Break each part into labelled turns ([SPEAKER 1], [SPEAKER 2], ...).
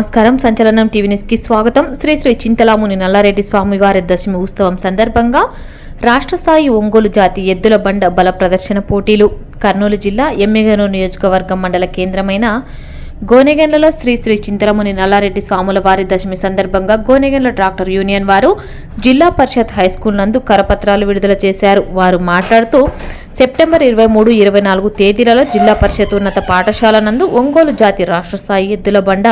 [SPEAKER 1] నమస్కారం. సంచలనం టీవీ న్యూస్కి స్వాగతం. శ్రీ శ్రీ చింతలాముని నల్లారెడ్డి స్వామివారి దశమి ఉత్సవం సందర్భంగా రాష్ట్ర స్థాయి ఒంగోలు జాతి ఎద్దుల బండ బల ప్రదర్శన పోటీలు. కర్నూలు జిల్లా ఎమ్మిగనూరు నియోజకవర్గం మండల కేంద్రమైన గోనెగెండ్లలో శ్రీ శ్రీ చింతలముని నల్లారెడ్డి స్వాముల వారి దశమి సందర్భంగా గోనెగెండ్ల ట్రాక్టర్ యూనియన్ వారు జిల్లా పరిషత్ హైస్కూల్ నందు కరపత్రాలు విడుదల చేశారు. వారు మాట్లాడుతూ సెప్టెంబర్ ఇరవై మూడు ఇరవై నాలుగు తేదీలలో జిల్లా పరిషత్ ఉన్నత పాఠశాల నందు ఒంగోలు జాతి రాష్ట్ర స్థాయి ఎద్దుల బండ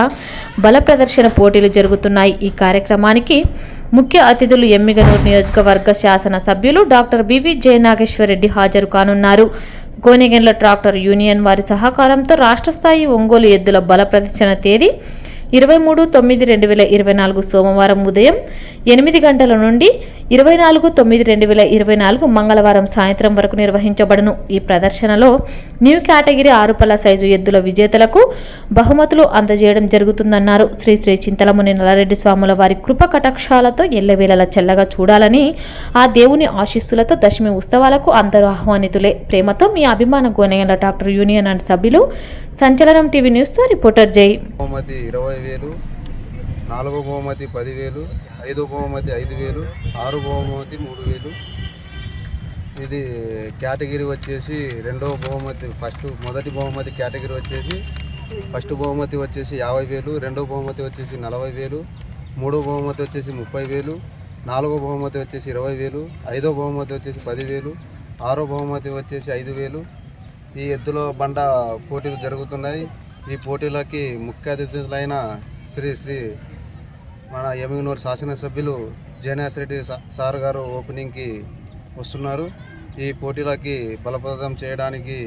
[SPEAKER 1] బల ప్రదర్శన పోటీలు జరుగుతున్నాయి. ఈ కార్యక్రమానికి ముఖ్య అతిథులు ఎమ్మిగనూరు నియోజకవర్గ శాసన సభ్యులు డాక్టర్ బివి జయనాగేశ్వరరెడ్డి హాజరు కానున్నారు. గోనెగెండ్ల ట్రాక్టర్ యూనియన్ వారి సహకారంతో రాష్ట్ర స్థాయి ఒంగోలు ఎద్దుల బల ప్రదర్శన తేదీ ఇరవై మూడు తొమ్మిది రెండు వేల ఇరవై నాలుగు సోమవారం ఉదయం ఎనిమిది గంటల నుండి ఇరవై నాలుగు తొమ్మిది రెండు వేల ఇరవై నాలుగు మంగళవారం సాయంత్రం వరకు నిర్వహించబడును. ఈ ప్రదర్శనలో న్యూ కేటగిరీ ఆరుపల్ల సైజు ఎద్దుల విజేతలకు బహుమతులు అందజేయడం జరుగుతుందన్నారు. శ్రీ శ్రీ చింతలముని నల్లారెడ్డి స్వాముల వారి కృప కటాక్షాలతో ఎల్లవేళల చల్లగా చూడాలని ఆ దేవుని ఆశీస్సులతో దశమి ఉత్సవాలకు అందరూ ఆహ్వానితులే. ప్రేమతో మీ అభిమాన గోనయ్యల డాక్టర్ యూనియన్ అండ్ సభ్యులు సంచలనం టీవీ న్యూస్తో రిపోర్టర్ జై.
[SPEAKER 2] ఇరవై ఇరవై వేలు నాలుగో బహుమతి పదివేలు ఐదో బహుమతి ఐదు వేలు ఆరు బహుమతి మూడు వేలు ఇది కేటగిరీ వచ్చేసి రెండవ బహుమతి ఫస్ట్ మొదటి బహుమతి కేటగిరీ వచ్చేసి ఫస్ట్ బహుమతి వచ్చేసి యాభై వేలు రెండవ బహుమతి వచ్చేసి నలభై వేలు మూడో బహుమతి వచ్చేసి ముప్పై వేలు నాలుగో బహుమతి వచ్చేసి ఇరవై వేలు ఐదో బహుమతి వచ్చేసి పదివేలు ఆరో బహుమతి వచ్చేసి ఐదు వేలు ఈ ఎద్దుల బండ పోటీలు జరుగుతున్నాయి. ఈ పోటీలకి ముఖ్య అతిథులైన శ్రీ శ్రీ మన ఎమిగనూరు శాసనసభ్యులు జయనాథ్ రెడ్డి సార్ గారు ఓపెనింగ్కి వస్తున్నారు. ఈ పోటీలకి బలప్రదం చేయడానికి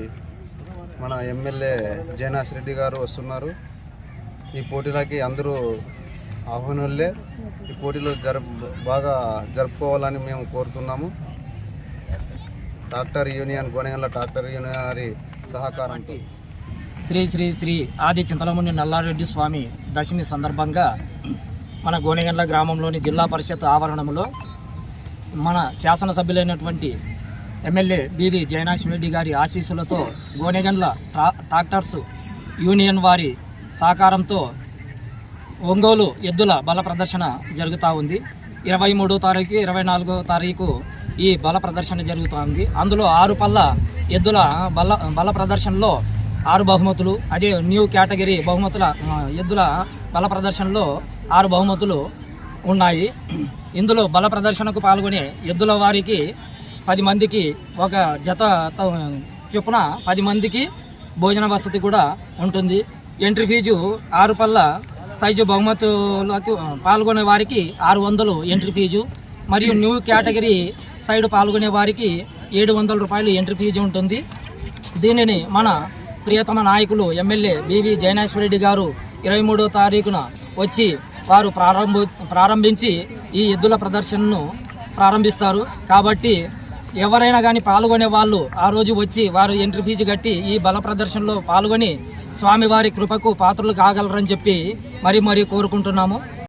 [SPEAKER 2] మన ఎమ్మెల్యే జయనాథ్ రెడ్డి గారు వస్తున్నారు. ఈ పోటీలకి అందరూ ఆహ్వానులే. ఈ పోటీలు జరుపు బాగా జరుపుకోవాలని మేము కోరుతున్నాము. Doctor union Gonegandla doctor union వారి సహకారంతో.
[SPEAKER 3] శ్రీ శ్రీ శ్రీ ఆది చింతలముని నల్లారెడ్డి స్వామి దశమి సందర్భంగా మన గోనెగండ్ల గ్రామంలోని జిల్లా పరిషత్ ఆవరణంలో మన శాసనసభ్యులైనటువంటి MLA B V Jayanath Reddy గారి ఆశీస్సులతో గోనెగండ్ల ట్రా ట్రాక్టర్స్ యూనియన్ వారి సహకారంతో ఒంగోలు ఎద్దుల బల ప్రదర్శన జరుగుతూ ఉంది. ఇరవై మూడో తారీఖు ఇరవై నాలుగో తారీఖు ఈ బల ప్రదర్శన జరుగుతోంది అందులో ఆరు పళ్ళ ఎద్దుల బల బల ప్రదర్శనలో ఆరు బహుమతులు అదే న్యూ కేటగిరీ బహుమతుల ఎద్దుల బల ప్రదర్శనలో ఆరు బహుమతులు ఉన్నాయి. ఇందులో బల ప్రదర్శనకు పాల్గొనే ఎద్దుల వారికి పది మందికి ఒక జత త- చొప్పున పది మందికి భోజన వసతి కూడా ఉంటుంది. ఎంట్రీ ఫీజు ఆరు పళ్ళ సైజు బహుమతులకు పాల్గొనే వారికి ఆరు వందలు ఎంట్రీ ఫీజు మరియు న్యూ కేటగిరీ సైడ్ పాల్గొనే వారికి ఏడు వందల రూపాయలు ఎంట్రీ ఫీజు ఉంటుంది. దీనిని మన ప్రియతమ నాయకులు ఎమ్మెల్యే బివి జయనేశ్వరరెడ్డి గారు ఇరవై మూడో తారీఖున వచ్చి వారు ప్రారంభ ప్రారంభించి ఈ ఎద్దుల ప్రదర్శనను ప్రారంభిస్తారు. కాబట్టి ఎవరైనా కానీ పాల్గొనే వాళ్ళు ఆ రోజు వచ్చి వారు ఎంట్రీ ఫీజు కట్టి ఈ బల ప్రదర్శనలో పాల్గొని స్వామివారి కృపకు పాత్రలు కాగలరని చెప్పి మరీ మరీ కోరుకుంటున్నాము.